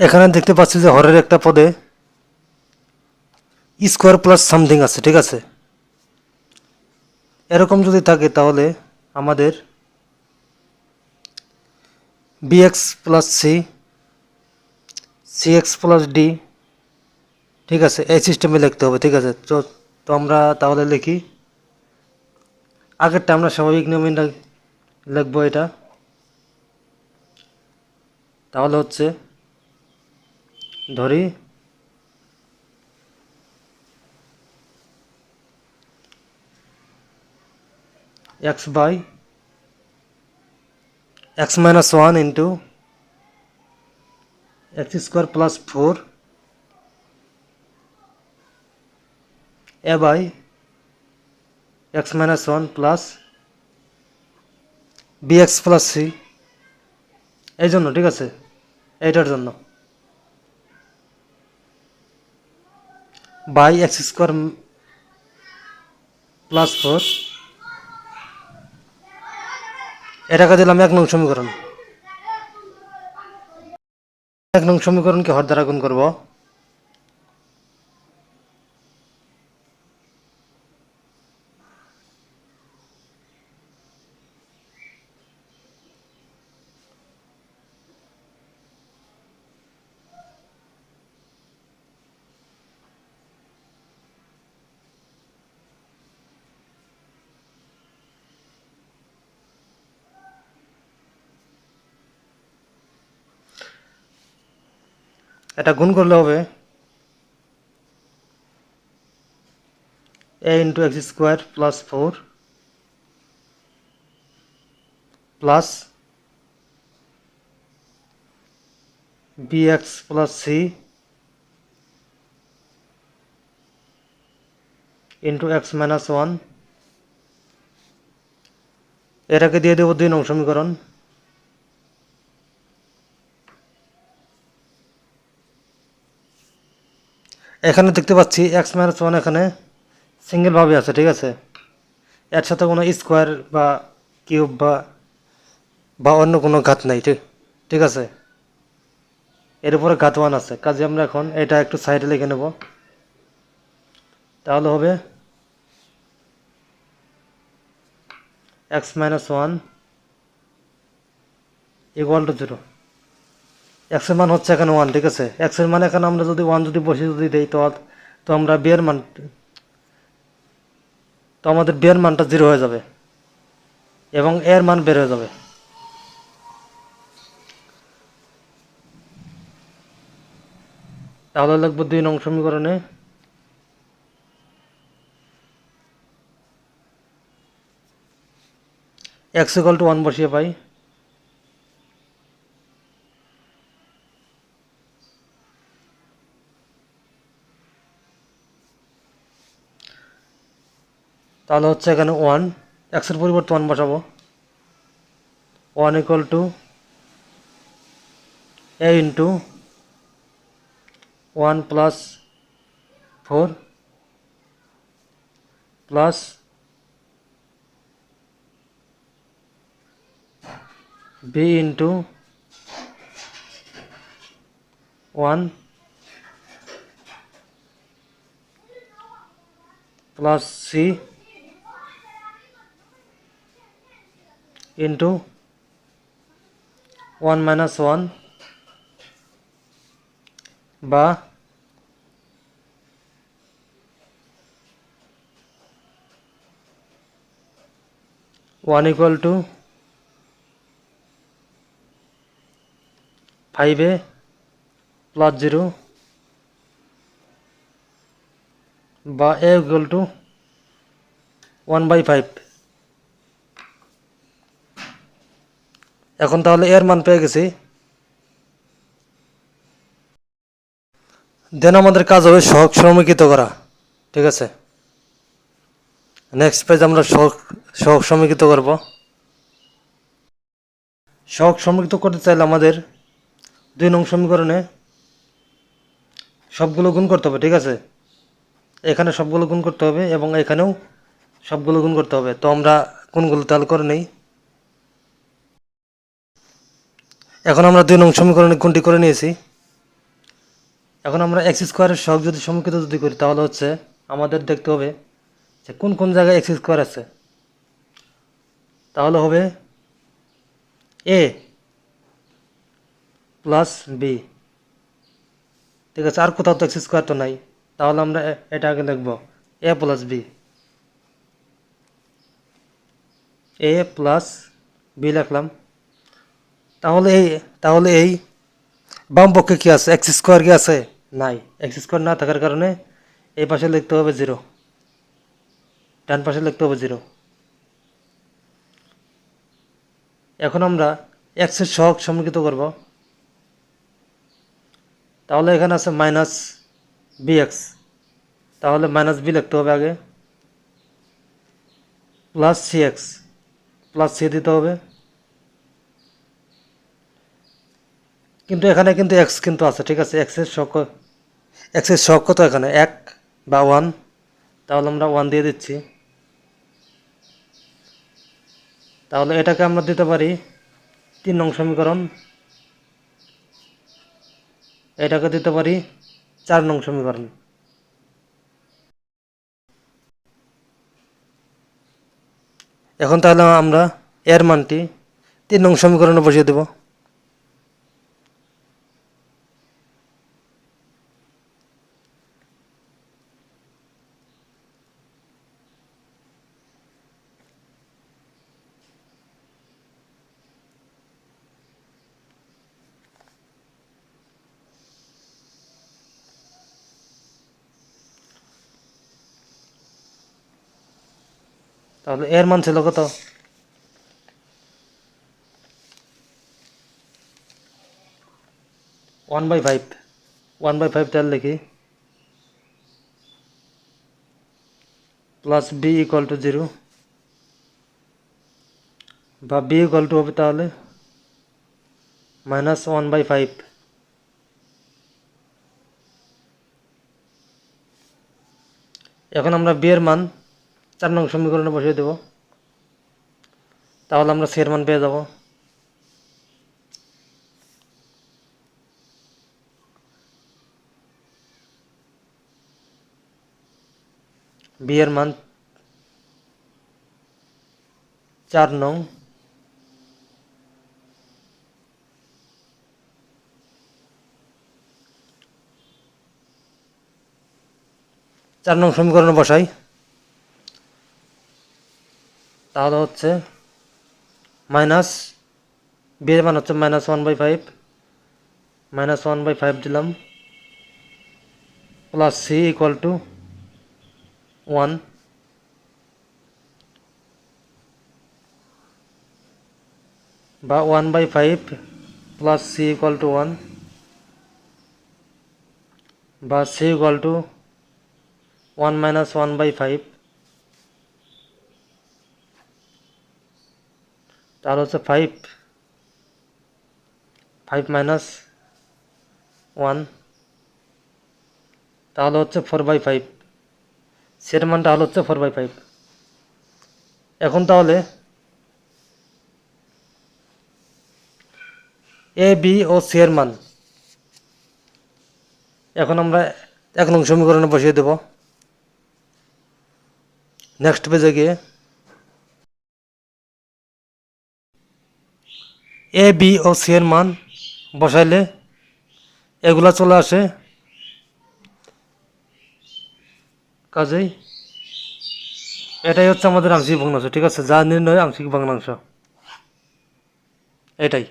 এখানে দেখতে পাচ্ছি যে হরের একটা পদে স্কোয়ার প্লাস সামথিং আছে, ঠিক আছে? এরকম যদি থাকে তাহলে আমাদের b x plus c c x plus d ঠিক আছে? এই সিস্টেমে লিখতে হবে, ঠিক আছে? তো তো আমরা তাহলে লিখি। আগেরটা আমরা স্বাভাবিক নিয়মে লিখব এটা। তাহলে হচ্ছে ধরি। X by. X minus one into x square plus four. A by x minus one plus b x plus c. এই জন্য, ঠিক আছে? এইটার জন্য। By x square plus four এটাকে দিলাম এক নং সমীকরণ। এক নং সমীকরণকে হর দ্বারা গুণ করব। এটা গুণ করলে হবে a into x square plus four plus b x plus c into x minus one এটাকে দিয়ে দেবো দুই নং সমীকরণ। এখানে দেখতে পাচ্ছি এক্স মাইনাস ওয়ান এখানে সিঙ্গেলভাবে আছে, ঠিক আছে? এর সাথে কোনো স্কোয়ার বা কিউব বা বা অন্য কোনো ঘাত নাই, ঠিক ঠিক আছে? এর উপরে ঘাত ওয়ান আছে। কাজে আমরা এখন এটা একটু সাইডে লিখে নেব। তাহলে হবে x minus one equal to zero এক্সের মান হচ্ছে এখানে ওয়ান ঠিক আছে? এক্সের মান এখানে আমরা যদি ওয়ান যদি বসে যদি দেই, তো তো আমরা বিয়ের মান তো আমাদের বিয়ের মানটা জিরো হয়ে যাবে। এবং এর মান বের হয়ে যাবে। তাহলে লিখব দুই নং সমীকরণে। এক্স ইকাল টু ওয়ান বসিয়ে পাই। তাহলে হচ্ছে এখানে ওয়ান এক্সের পরিবর্তে ওয়ান বসাবো। One equal to a into one plus four plus b into one plus c into 1 minus 1 বা one equal to five a plus zero বা a equal to one by five এখন তাহলে এর মান পেয়ে গেছি। দেন আমাদের কাজ হবে শখ সমীকৃত করা, ঠিক আছে? নেক্সট পেজ আমরা শখ শখ সমীকৃত করব। শখ সমীকৃত করতে চাইলে আমাদের দুই নং সমীকরণে সবগুলো গুণ করতে হবে, ঠিক আছে? এখানে সবগুলো গুণ করতে হবে এবং এখানেও সবগুলো গুণ করতে হবে। তো আমরা কোনগুলো তাহলে করে নেই। এখন আমরা দুই নং সমীকরণে গুণটি করে নিয়েছি। এখন আমরা এক্স স্কোয়ারের শখ যদি সমীকৃত যদি করি, তাহলে হচ্ছে আমাদের দেখতে হবে যে কোন কোন জায়গায় এক্স স্কোয়ার আছে। তাহলে হবে এ প্লাস বি ঠিক আছে, আর কোথাও তো এক্স স্কোয়ার তো নাই। তাহলে আমরা এটা আগে দেখব। A plus B A plus B লিখলাম। তাহলে এই তাহলে এই বাম পক্ষে কী আছে? এক্স স্কোয়ার কি আছে? নাই। এক্স স্কোয়ার না থাকার কারণে এই পাশে লিখতে হবে জিরো ডান পাশে লিখতে হবে জিরো এখন আমরা এক্সের সহগ সম্মিলিত করব। তাহলে এখানে আছে মাইনাস বি এক্স তাহলে মাইনাস বি লিখতে হবে আগে। Plus C X plus C দিতে হবে। কিন্তু এখানে কিন্তু এক্স কিন্তু আছে, ঠিক আছে? এক্সের শক এক্সের শক কত এখানে? এক বা ওয়ান তাহলে আমরা ওয়ান দিয়ে দিচ্ছি। তাহলে এটাকে আমরা দিতে পারি তিন নং সমীকরণ। এটাকে দিতে পারি চার নং সমীকরণ। এখন তাহলে আমরা এর মানটি তিন নং সমীকরণে বসিয়ে দেব। তাহলে এর মান ছিল কত? One by five one by five তাহলে লিখি plus B equal to zero বা বি ইকুয়াল টু হবে তাহলে? মাইনাস ওয়ান বাই ফাইভ এখন আমরা বি মান চার নং সমীকরণে বসিয়ে দেব। তাহলে আমরা সি এর মান পেয়ে যাব। বি এর মান চার নং। চার নং সমীকরণে বসাই। তাহলে হচ্ছে মাইনাস বি মান হচ্ছে minus one by five minus one by five দিলাম plus C equal to one বা one by five plus C equal to one বা C equal to one minus one by five তাহলে হচ্ছে five five minus one তাহলে হচ্ছে four by five সের মানটা হলো হচ্ছে ফোর বাই ফাইভ এখন তাহলে এ বি ও সি মান। এখন আমরা এক নং সমীকরণে বসিয়ে দেব। নেক্সট পেজে গিয়ে এ বি ও সি এর মান বসাইলে এগুলা চলে আসে। কাজেই এটাই হচ্ছে আমাদের আংশিক ভগ্নাংশ, ঠিক আছে? যা নির্ণয় আংশিক ভগ্নাংশ। এটাই।